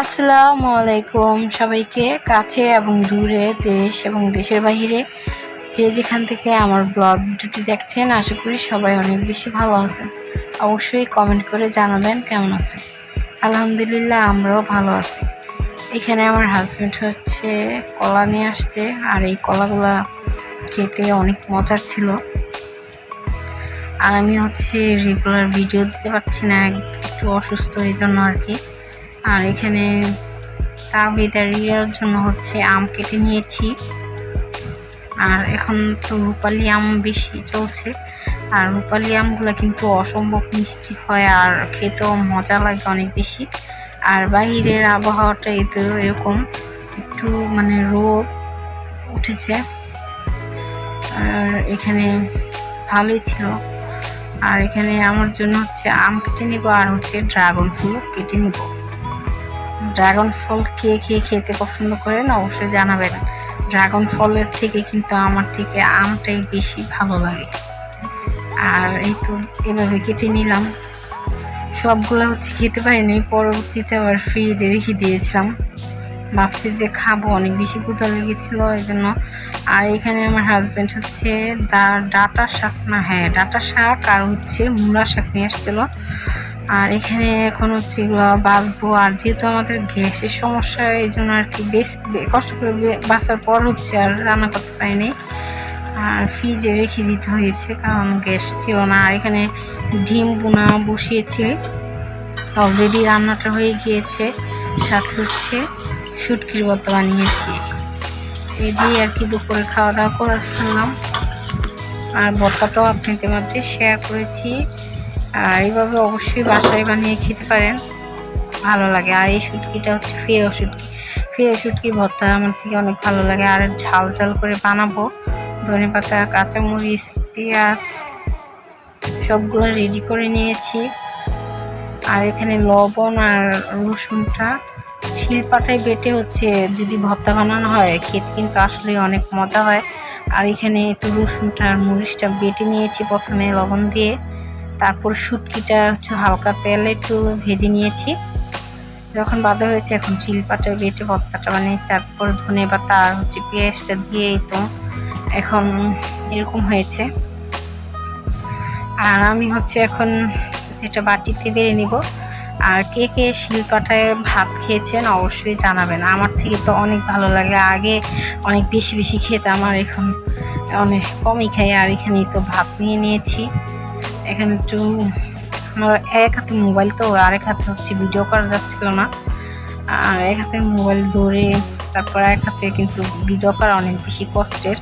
আসসালামু আলাইকুম সবাইকে কাছে এবং দূরে দেশ এবং দেশের বাইরে যে যেখান থেকে আমার ব্লগ ভিডিওটি দেখছেন, আশা করি সবাই অনেক বেশি ভালো আছেন। অবশ্যই কমেন্ট করে জানাবেন কেমন আছে আলহামদুলিল্লাহ, আমরাও ভালো আছি। এখানে আমার হাজব্যান্ড হচ্ছে, কলা নিয়ে আসছে। আর এই কলাগুলা খেতে অনেক মজার ছিল। আর আমি হচ্ছে রেগুলার ভিডিও দিতে পারছি না, একটু অসুস্থ, এই জন্য আর কি। আর এখানে তাবিদারিয়ার জন্য হচ্ছে আম কেটে নিয়েছি। আর এখন তো রূপালি আম বেশি চলছে। আর রূপালি আমগুলো কিন্তু অসম্ভব মিষ্টি হয় আর খেতেও মজা লাগে অনেক বেশি। আর বাহিরের আবহাওয়াটা এতে এরকম, একটু মানে রোদ উঠেছে। আর এখানে ভালোই ছিল। আর এখানে আমার জন্য হচ্ছে আম কেটে নিব আর হচ্ছে ড্রাগন ফুল কেটে নিব। ড্রাগন ফল কে কে খেতে পছন্দ করেন অবশ্যই জানাবেন ড্রাগন ফলের থেকে কিন্তু আমার থেকে আমটাই বেশি ভালো লাগে। আর এই তো এভাবে কেটে নিলাম। সবগুলো হচ্ছে খেতে পারিনি, পরবর্তীতে আবার ফ্রিজে রেখে দিয়েছিলাম। ভাবছি যে খাব, অনেক বেশি ক্ষুধা লেগেছিল এই জন্য আর এখানে আমার হাজব্যান্ড হচ্ছে দা ডাটা শাক না হ্যাঁ ডাটা শাক আর হচ্ছে মূলা শাক নিয়ে আসছিল। আর এখানে এখন হচ্ছে এগুলো বাঁচবো। আর যেহেতু আমাদের গ্যাসের সমস্যা, এই জন্য আর কি বেশ কষ্ট করে বাঁচার পর হচ্ছে আর রান্না করতে পারিনি। আর ফ্রিজে রেখে দিতে হয়েছে, কারণ গ্যাস ছিল না। আর এখানে ডিম বোনা বসিয়েছি। অলরেডি রান্নাটা হয়ে গিয়েছে। সাথে হচ্ছে শুটকির মতো বানিয়েছি। এই দিয়ে আর কি দুপুরে খাওয়া দাওয়া করে ফেললাম। আর ভর্তাটাও আপনাদের মাঝে শেয়ার করেছি। আর এইভাবে অবশ্যই বাসায় বানিয়ে খেতে পারেন। ভালো লাগে। আর এই শুটকিটা হচ্ছে ফেয় শুটকি। ফেয় শুটকির ভর্তা আমার থেকে অনেক ভালো লাগে। আর ঝাল ঝাল করে বানাবো। ধনে পাতা, কাঁচামরিচ, পেঁয়াজ, সবগুলো রেডি করে নিয়েছি। আর এখানে লবণ আর রসুনটা শিলপাটায় বেটে হচ্ছে যদি ভর্তা বানানো হয়, খেতে কিন্তু আসলে অনেক মজা হয়। আর এখানে একটু রসুনটা আর মরিচটা বেটে নিয়েছি প্রথমে লবণ দিয়ে। তারপর শুটকিটা হচ্ছে হালকা তেলে একটু ভেজে নিয়েছি। যখন বাজা হয়েছে এখন চিলপাটায় বেটে ভর্তাটা বানিয়েছি তারপর ধনে পাতা আর হচ্ছে পেঁয়াজটা দিয়েই তো এখন এরকম হয়েছে। আর আমি হচ্ছে এখন এটা বাটিতে বেড়ে নিব। আর কে কে শিলপাটায় ভাত খেয়েছেন অবশ্যই জানাবেন। আমার থেকে তো অনেক ভালো লাগে। আগে অনেক বেশি বেশি খেতাম, আর এখন অনেক কমই খাই, আর এখানেই তো ভাত নিয়ে নিয়েছি। এখানে একটু, আমার এক হাতে মোবাইল তো আরেক হাতে হচ্ছে ভিডিও করা যাচ্ছিল না? আর এক হাতে মোবাইল ধরে, তারপর এক হাতে কিন্তু ভিডিও করা অনেক বেশি কষ্টের।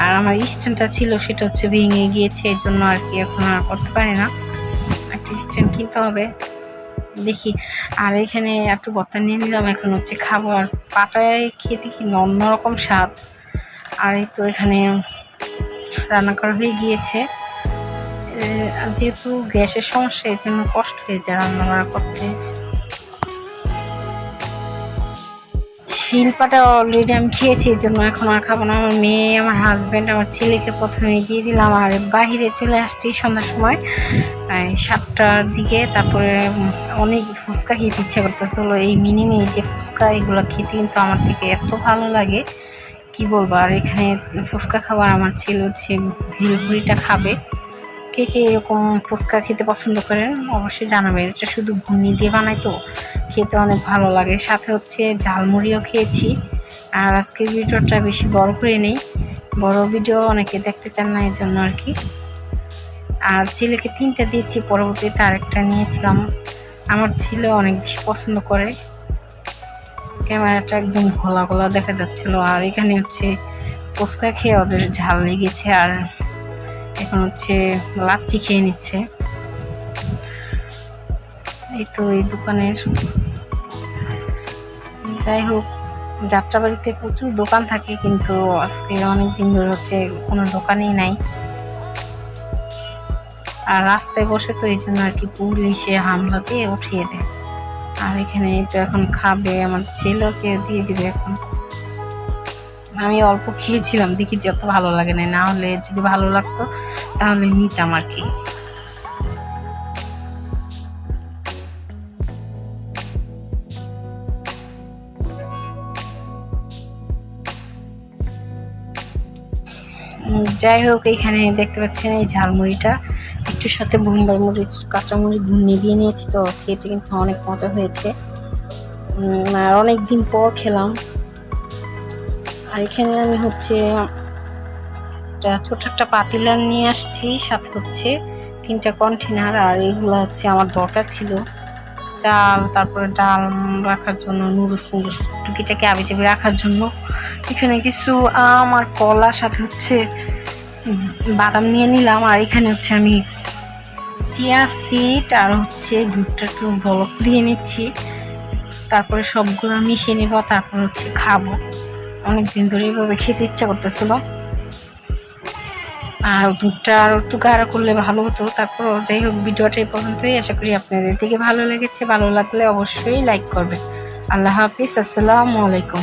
আর আমার স্ট্যান্ডটা ছিল, সেটা হচ্ছে ভেঙে গিয়েছে, এই জন্য আর কি এখন আর করতে পারি না। একটা স্ট্যান্ড কিনতে হবে। দেখি। আর এখানে একটু বত্তা নিয়ে নিলাম, এখন হচ্ছে খাব। আর পাটায় খেতে কি অন্যরকম স্বাদ। আর এই তো এখানে রান্না করা হয়ে গিয়েছে। যেহেতু গ্যাসের সমস্যা, এই জন্য কষ্ট হয়ে যায় রান্না বান্না করতে। শিল্পাটা অলরেডি আমি খেয়েছি, এই জন্য এখন আর খাব না। আমার মেয়ে, আমার হাজব্যান্ড আমার ছেলেকে প্রথমে দিয়ে দিলাম, আর বাহিরে চলে আসছি সন্ধ্যার সময় সাতটার দিকে। তারপরে অনেক ফুচকা খেতে ইচ্ছা করতেছিল, এই মিনিমে যে ফুচকা, এগুলো খেতে কিন্তু আমার থেকে এত ভালো লাগে। কি বলব, আর এখানে ফুচকা খাবার আমার ছেলে হচ্ছে ভেলপুরিটা খাবে। কে কে এরকম ফুচকা খেতে পছন্দ করেন, অবশ্যই জানাবেন। এটা শুধু ঘুগনি দিয়ে বানাই তো, খেতে অনেক ভালো লাগে। সাথে হচ্ছে ঝালমুড়িও খেয়েছি। আর আজকের ভিডিওটা বেশি বড় করে নেই। বড় ভিডিও অনেকে দেখতে চান না এই জন্য আর কি। আর ছেলেকে তিনটা দিয়েছি, পরবর্তীতে আরেকটা নিয়েছিলাম। আমার ছেলে অনেক বেশি পছন্দ করে। ক্যামেরাটা একদম ঘোলা ঘোলা দেখা যাচ্ছিল। আর এখানে হচ্ছে ফুচকা খেয়ে ওদের ঝাল লেগেছে। আর এখন হচ্ছে লাচ্ছি খেয়ে নিচ্ছে। এই তো এই দোকানের। যাই হোক, যাত্রাবাড়িতে প্রচুর দোকান থাকে, কিন্তু আজকে অনেক দিন ধরে হচ্ছে কোনো দোকানই নাই। আর রাস্তায় বসে তো এই জন্য আর কি পুলিশে হামলা দিয়ে উঠিয়ে দেয়। আর এখানে তো এখন খাবে, আমার ছেলেকে দিয়ে দিবে এখন। আমি অল্প খেয়েছিলাম, দেখি যত ভালো লাগে না না হলে যদি ভালো লাগতো, তাহলে নিতাম আর কি। যাই হোক, এখানে দেখতে পাচ্ছেন এই ঝালমুড়িটা। একটু সাথে মুড়ি মরিচ কাঁচামুড়ি ভুনিয়ে দিয়ে নিয়েছি, তো খেতে কিন্তু অনেক মজা হয়েছে। আর অনেক দিন পর খেলাম। আর এখানে আমি হচ্ছে একটা ছোট একটা পাতিলার নিয়ে আসছি, সাথে হচ্ছে তিনটা কন্টেনার আর এগুলো হচ্ছে আমার দরকার ছিল। চাল, তারপরে ডাল রাখার জন্য, নুডলস নুডলস টুকিটাকে আবি চাবি রাখার জন্য। এখানে কিছু আম আর কলা, সাথে হচ্ছে বাদাম নিয়ে নিলাম, আর এখানে হচ্ছে আমি চিয়া সিট আর হচ্ছে দুধটা একটু বলক দিয়ে নিচ্ছি। তারপরে সবগুলো মিশিয়ে নেব, তারপর হচ্ছে খাব। অনেকদিন ধরে এইভাবে খেতে ইচ্ছা করতেছিল। আর দুধটা আর একটু গাঢ় করলে ভালো হতো। তারপর যাই হোক, ভিডিওটা এই পর্যন্তই। আশা করি আপনাদের দিকে ভালো লেগেছে। ভালো লাগলে অবশ্যই লাইক করবে আল্লাহ হাফিজ, আসসালামু আলাইকুম।